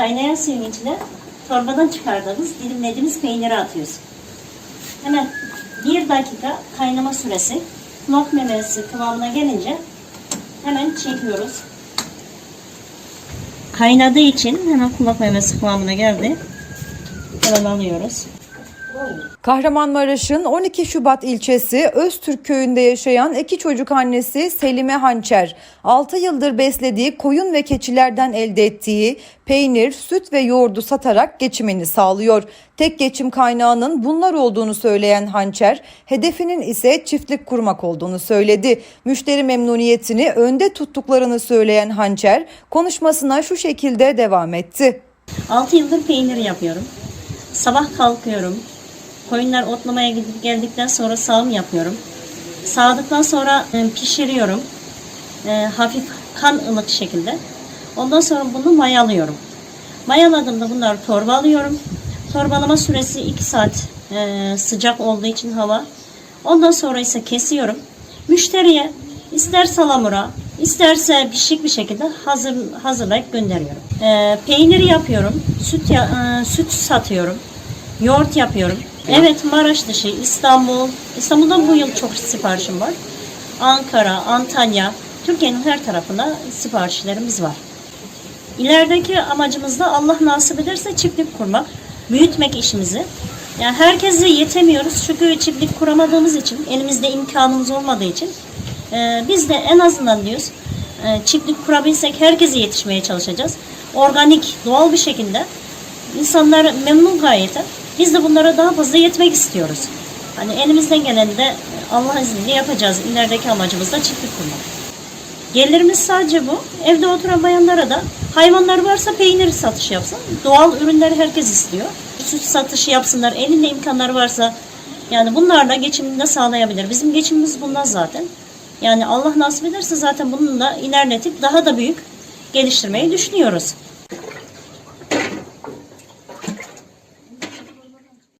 kaynayan suyun içine torbadan çıkardığımız dilimlediğimiz peyniri atıyoruz. Hemen bir dakika kaynama süresi kulak memesi kıvamına gelince hemen çekiyoruz. Kaynadığı için hemen kulak memesi kıvamına geldi. Hemen alıyoruz. Kahramanmaraş'ın 12 Şubat ilçesi Öztürk köyünde yaşayan iki çocuk annesi Selime Hançer, 6 yıldır beslediği koyun ve keçilerden elde ettiği peynir, süt ve yoğurdu satarak geçimini sağlıyor. Tek geçim kaynağının bunlar olduğunu söyleyen Hançer, hedefinin ise çiftlik kurmak olduğunu söyledi. Müşteri memnuniyetini önde tuttuklarını söyleyen Hançer, konuşmasına şu şekilde devam etti. 6 yıldır peynir yapıyorum. Sabah kalkıyorum. Koyunlar otlamaya gidip geldikten sonra sağım yapıyorum. Sağdıktan sonra e, pişiriyorum. E, hafif kan ılık şekilde. Ondan sonra bunu mayalıyorum. Mayaladığımda bunları torba alıyorum. Torbalama süresi 2 saat e, sıcak olduğu için hava. Ondan sonra ise kesiyorum. Müşteriye ister salamura, isterse pişik bir şekilde hazır hazırlayıp gönderiyorum. E, peynir yapıyorum, süt ya- e, süt satıyorum, yoğurt yapıyorum. Evet Maraş dışı, İstanbul, İstanbul'da bu yıl çok siparişim var. Ankara, Antalya, Türkiye'nin her tarafına siparişlerimiz var. İlerideki amacımız da Allah nasip ederse çiftlik kurmak, büyütmek işimizi. Yani herkese yetemiyoruz çünkü çiftlik kuramadığımız için, elimizde imkanımız olmadığı için e, biz de en azından diyoruz e, çiftlik kurabilsek herkese yetişmeye çalışacağız. Organik, doğal bir şekilde insanlar memnun gayeten. Biz de bunlara daha fazla yetmek istiyoruz. Hani elimizden geleni de Allah izniyle yapacağız. İlerideki amacımız da çiftlik kurmak. Gelirimiz sadece bu. Evde oturan bayanlara da hayvanlar varsa peynir satışı yapsın. Doğal ürünleri herkes istiyor. Süt satışı yapsınlar. Elinde imkanları varsa yani bunlarla geçimini de sağlayabilir. Bizim geçimimiz bundan zaten. Yani Allah nasip ederse zaten bununla ilerletip daha da büyük geliştirmeyi düşünüyoruz.